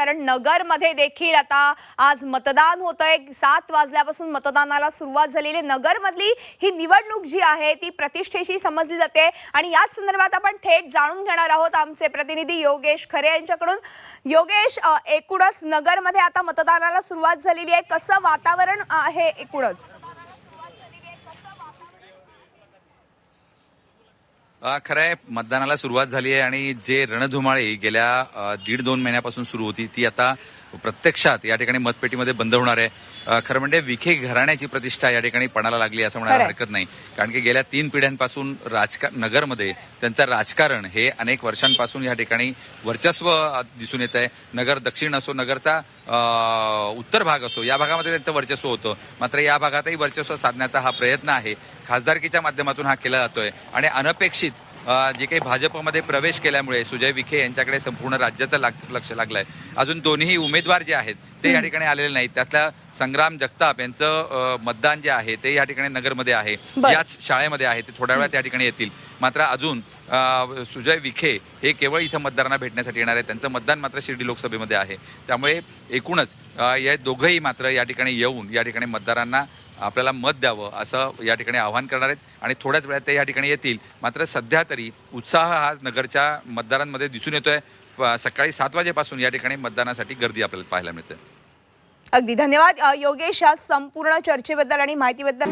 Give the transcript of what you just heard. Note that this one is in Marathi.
कारण नगरमध्ये देखील आता आज मतदान होतंय. सात वाजल्यापासून मतदानाला सुरुवात झालेली आहे. नगरमधली ही निवडणूक जी आहे ती प्रतिष्ठेशी समजली जाते. आणि याच संदर्भात आपण थेट जाणून घेणार आहोत आमचे प्रतिनिधी योगेश खरे यांच्याकडून. योगेश एकूणच नगरमध्ये आता मतदानाला सुरुवात झालेली आहे. कसं वातावरण आहे एकूणच? खरंय खरं आहे मतदानाला सुरुवात झाली आहे आणि जे रणधुमाळी गेल्या दीड दोन महिन्यापासून सुरू होती ती आता प्रत्यक्षात या ठिकाणी मतपेटीमध्ये बंद होणार आहे. खरं म्हणजे विखे घराण्याची प्रतिष्ठा या ठिकाणी पणाला लागली असं म्हणायला. हरकत नाही. कारण की गेल्या तीन पिढ्यांपासून राजकारण नगरमध्ये त्यांचं राजकारण हे अनेक वर्षांपासून या ठिकाणी वर्चस्व दिसून येत आहे नगर दक्षिण असो नगरचा उत्तर भाग असो या भागामध्ये त्यांचं वर्चस्व होतं. मात्र या भागातही वर्चस्व साधण्याचा हा प्रयत्न आहे. खासदारकीच्या माध्यमातून हा केला जातोय. आणि अनपेक्षित जे काही भाजपमध्ये प्रवेश केल्यामुळे सुजय विखे यांच्याकडे संपूर्ण राज्याचं लाग- लक्ष लागलंय. अजून दोन्ही उमेदवार जे आहेत ते या ठिकाणी आलेले नाहीत. त्यातल्या संग्राम जगताप यांचं मतदान जे आहे ते या ठिकाणी नगरमध्ये आहे. याच शाळेमध्ये आहे ते थोड्या वेळात या ठिकाणी येतील. मात्र अजून सुजय विखे हे केवळ इथं मतदारांना भेटण्यासाठी येणार आहे त्यांचं मतदान मात्र शिर्डी लोकसभेमध्ये आहे. त्यामुळे एकूणच या दोघंही मात्र या ठिकाणी येऊन या ठिकाणी मतदारांना आपल्याला मत द्यावं असं या ठिकाणी आवाहन करणार आहेत. आणि थोड्याच वेळात ते या ठिकाणी येतील. मात्र सध्या तरी उत्साह हा नगरच्या मतदारांमध्ये दिसून येतोय. सकाळी सात वाजेपासून या ठिकाणी मतदानासाठी गर्दी आपल्याला पाहायला मिळते. अगदी धन्यवाद. योगेश या संपूर्ण चर्चेबद्दल आणि माहितीबद्दल.